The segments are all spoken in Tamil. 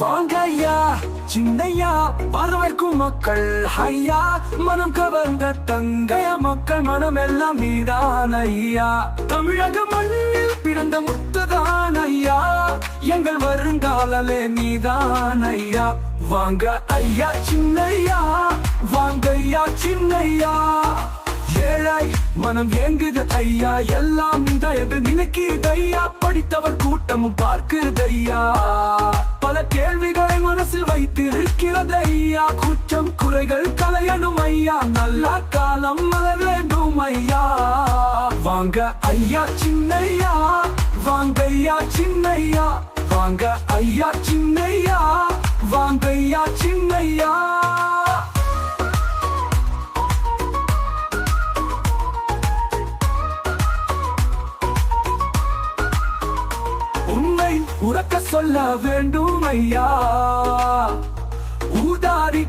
வாங்க ஐயா சின்னையா வரவேற்கும் மக்கள் ஐயா மனம் கவர்ந்த தங்கைய மக்கள் மனம் எல்லாம் நீதான் ஐயா. தமிழக மண்ணில் பிறந்த முத்துதான் ஐயா. எங்கள் வருங்காலே நீதான் ஐயா. வாங்க ஐயா சின்னையா. வாங்க ஐயா சின்னையா. ஏழை மனம் ஏங்குது ஐயா. எல்லாம் தயவு நினைக்கிறது ஐயா. படித்தவர் கூட்டமும் பார்க்கிறது ஐயா. வைத்திருக்கிறது ஐயா குற்றம் குறைகள் கலையணும் ஐயா. நல்ல காலம் மலர் வேண்டும் ஐயா. வாங்க ஐயா சின்னையா. வாங்க ஐயா சின்னையா. வாங்க ஐயா சின்னையா. வாங்க ஐயா சின்னையா. உன்னை உறக்க சொல்ல வேண்டும் ஐயா.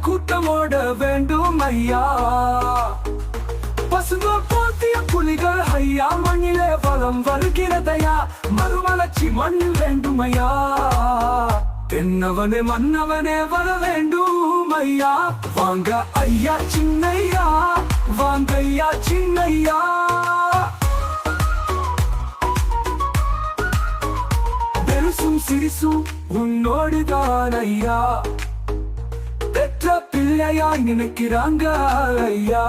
கூட்டமோட வேண்டும் ஐயா. பசுங்க போத்திய புலிகள் ஐயா மண்ணிலே வளம் வருகிறதையா? மறுமலர்ச்சி மண்ணில் வேண்டும் ஐயா. தென்னவனே மன்னவனே வர வேண்டும் ஐயா. வாங்க ஐயா சின்னையா வாங்க ஐயா சின்னையா. பெருசும் சிரிசும் உன்னோடுதான் ஐயா பிள்ளையாய் நினைக்கிறாங்க ஐயா?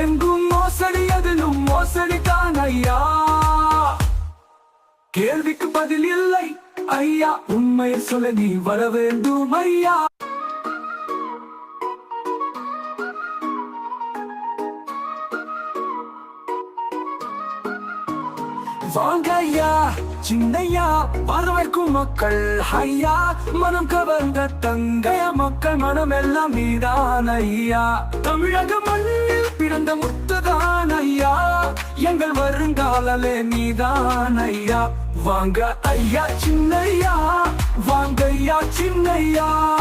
எங்கும் மோசடி அதிலும் மோசடி தான் ஐயா. கேள்விக்கு பதில் இல்லை ஐயா. உண்மையை சொல்ல நீ வர வேண்டும் ஐயா. வாங்க ஐயா சின்னையா வரவேற்கும் மக்கள் ஐயா. மனம் கவர்ந்த தங்கைய மக்கள் மனம் எல்லாம் நீதான் ஐயா. தமிழக மண்ணில் பிறந்த முத்துதான் ஐயா. எங்கள் வருங்காலே நீதான் ஐயா. வாங்க ஐயா சின்னையா. வாங்க ஐயா சின்னையா.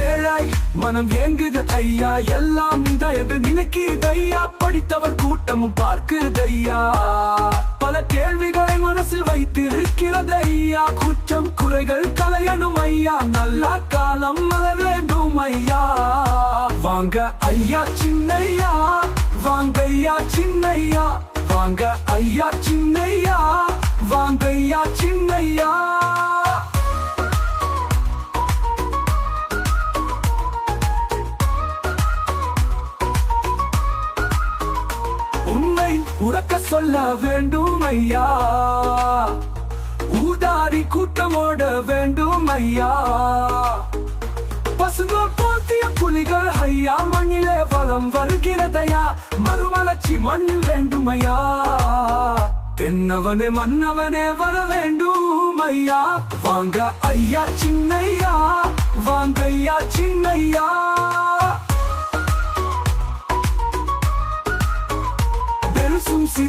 ஏழாய் மனம் ஏங்குது ஐயா. எல்லாம் தயவு நினைக்குது ஐயா. படித்தவர் கூட்டமும் பார்க்குது ஐயா. பல கேள்விகளை மனசில் வைத்திருக்கிறது ஐயா. குற்றம் குறைகள் கலையணும் ஐயா. நல்ல காலம் மலர் வேண்டும் ஐயா. வாங்க ஐயா சின்னையா. வாங்க ஐயா சின்னையா. வாங்க ஐயா சின்னையா. வாங்க ஐயா சின்னையா. உன்னை உறக்க சொல்ல வேண்டும் ஐயா. ஊதாரி கூட்டமோட வேண்டும் ஐயா. பசுங்க போத்திய புலிகள் ஐயா மண்ணிலே வளம் வருகிறதையா? மறுமலர்ச்சி மண்ணில் வேண்டும் ஐயா. தென்னவனே மன்னவனே வர வேண்டும் ஐயா. வாங்க ஐயா சின்னையா. வாங்க ஐயா சின்னையா.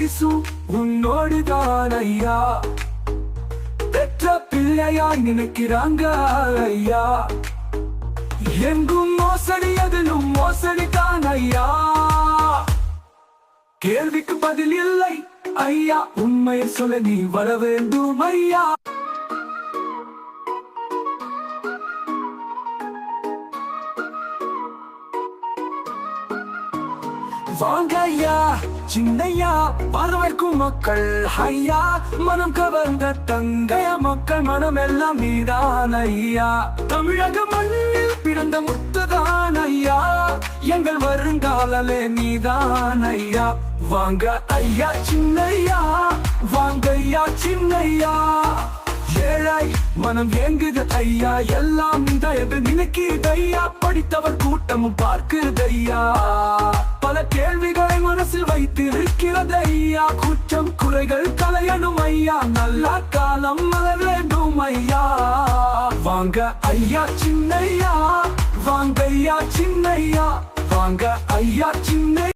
பெருசும் சிரிசும் உன்னோடுதான் ஐயா. பெற்ற பிள்ளையா நினைக்கிறாங்க ஐயா. எங்கும் மோசடி அதிலும் மோசடி தான் ஐயா. கேள்விக்கு பதில் இல்லை ஐயா. உண்மையை சொல்ல நீ வர வேண்டும் ஐயா. வாங்க ஐயா சின்னையா வரவேற்கும் மக்கள் ஐயா மனம் கவர்ந்த தங்கைய மக்கள் மனம் எல்லாம் நீதான் ஐயா தமிழக மண்ணில் பிறந்த முத்துதான் ஐயா எங்கள் வருங்காலே நீதான் ஐயா வாங்க ஐயா சின்னையா வாங்க ஐயா சின்னையா. ஏழை மனம் ஏங்குது ஐயா. எல்லாம் தயவு நினைக்குது ஐயா. படித்தவர் கூட்டமும் பார்க்கிறது ஐயா. பல கேள்விகளை மனசில் வைத்து இருக்கிறது ஐயா. குற்றம் குறைகள் கலையணும் ஐயா. நல்ல காலம் மலர் வேண்டும் ஐயா. வாங்க ஐயா சின்னையா. வாங்க ஐயா சின்னையா. வாங்க ஐயா சின்ன